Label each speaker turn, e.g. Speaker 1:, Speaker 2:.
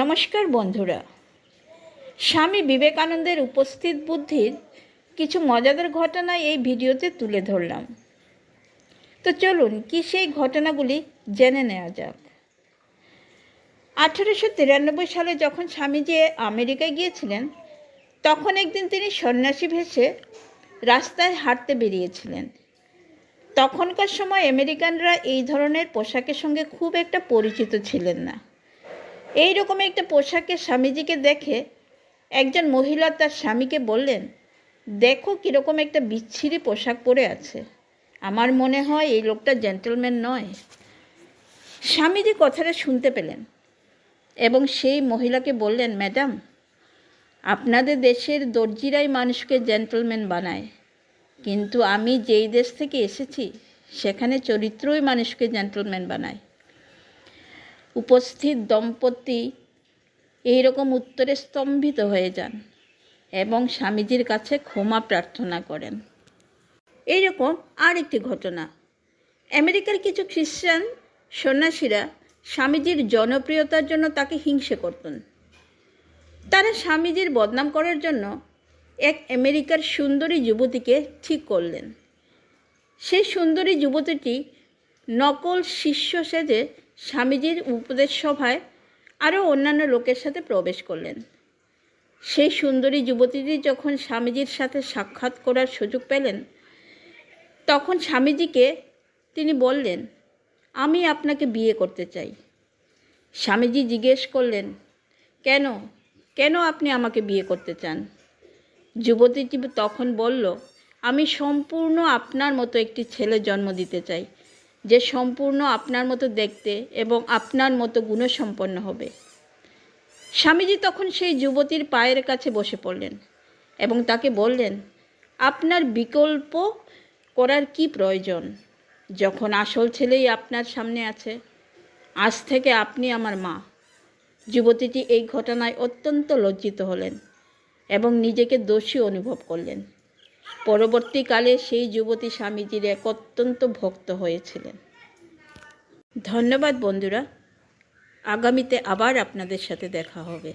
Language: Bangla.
Speaker 1: নমস্কার বন্ধুরা। স্বামী বিবেকানন্দের উপস্থিত বুদ্ধির কিছু মজাদার ঘটনা এই ভিডিওতে তুলে ধরলাম। তো চলুন, কি সেই ঘটনাগুলি জেনে নেওয়া যাক। আঠেরোশো তিরানব্বই সালে যখন স্বামীজি আমেরিকায় গিয়েছিলেন, তখন একদিন তিনি সন্ন্যাসী ভেসে রাস্তায় হাঁটতে বেরিয়েছিলেন। তখনকার সময় আমেরিকানরা এই ধরনের পোশাকের সঙ্গে খুব একটা পরিচিত ছিলেন না। এই রকম একটা পোশাকে স্বামীজিকে দেখে একজন মহিলা তার স্বামীকে বললেন, দেখো কীরকম একটা বিচ্ছিরি পোশাক পরে আছে। আমার মনে হয় এই লোকটা জেন্টলম্যান নয়। স্বামীজি কথাটা শুনতে পেলেন এবং সেই মহিলাকে বললেন, ম্যাডাম, আপনাদের দেশের দর্জিরাই মানুষকে জেন্টলম্যান বানায়। কিন্তু আমি যেই দেশ থেকে এসেছি, সেখানে চরিত্রই মানুষকে জেন্টলম্যান বানায়। উপস্থিত দম্পতি এইরকম উত্তরে স্তম্ভিত হয়ে যান এবং স্বামীজির কাছে ক্ষমা প্রার্থনা করেন। এইরকম আরেকটি ঘটনা। আমেরিকার কিছু খ্রিস্টান সন্ন্যাসীরা স্বামীজির জনপ্রিয়তার জন্য তাকে হিংসে করতেন। তারা স্বামীজির বদনাম করার জন্য এক আমেরিকার সুন্দরী যুবতীকে ঠিক করলেন। সেই সুন্দরী যুবতীটি নকল শিষ্য সেজে স্বামীজির উপদেশ সভায় আরও অন্যান্য লোকের সাথে প্রবেশ করলেন। সেই সুন্দরী যুবতীটি যখন স্বামীজির সাথে সাক্ষাৎ করার সুযোগ পেলেন, তখন স্বামীজিকে তিনি বললেন, আমি আপনাকে বিয়ে করতে চাই। স্বামীজি জিজ্ঞেস করলেন, কেন? কেন আপনি আমাকে বিয়ে করতে চান? যুবতীটি তখন বলল, আমি সম্পূর্ণ আপনার মতো একটি ছেলে জন্ম দিতে চাই। যে সম্পূর্ণ আপনার মতো দেখতে এবং আপনার মতো গুণসম্পন্ন হবে। স্বামীজি তখন সেই যুবতীর পায়ের কাছে বসে পড়লেন এবং তাকে বললেন, আপনার বিকল্প করার কি প্রয়োজন? যখন আসল ছেলেই আপনার সামনে আছে, আজ থেকে আপনি আমার মা। যুবতীটি এই ঘটনায় অত্যন্ত লজ্জিত হলেন এবং নিজেকে দোষী অনুভব করলেন। পরবর্তীকালে সেই যুবতী স্বামীজির এক অত্যন্ত ভক্ত হয়েছিলেন। ধন্যবাদ বন্ধুরা। আগামীতে আবার আপনাদের সাথে দেখা হবে।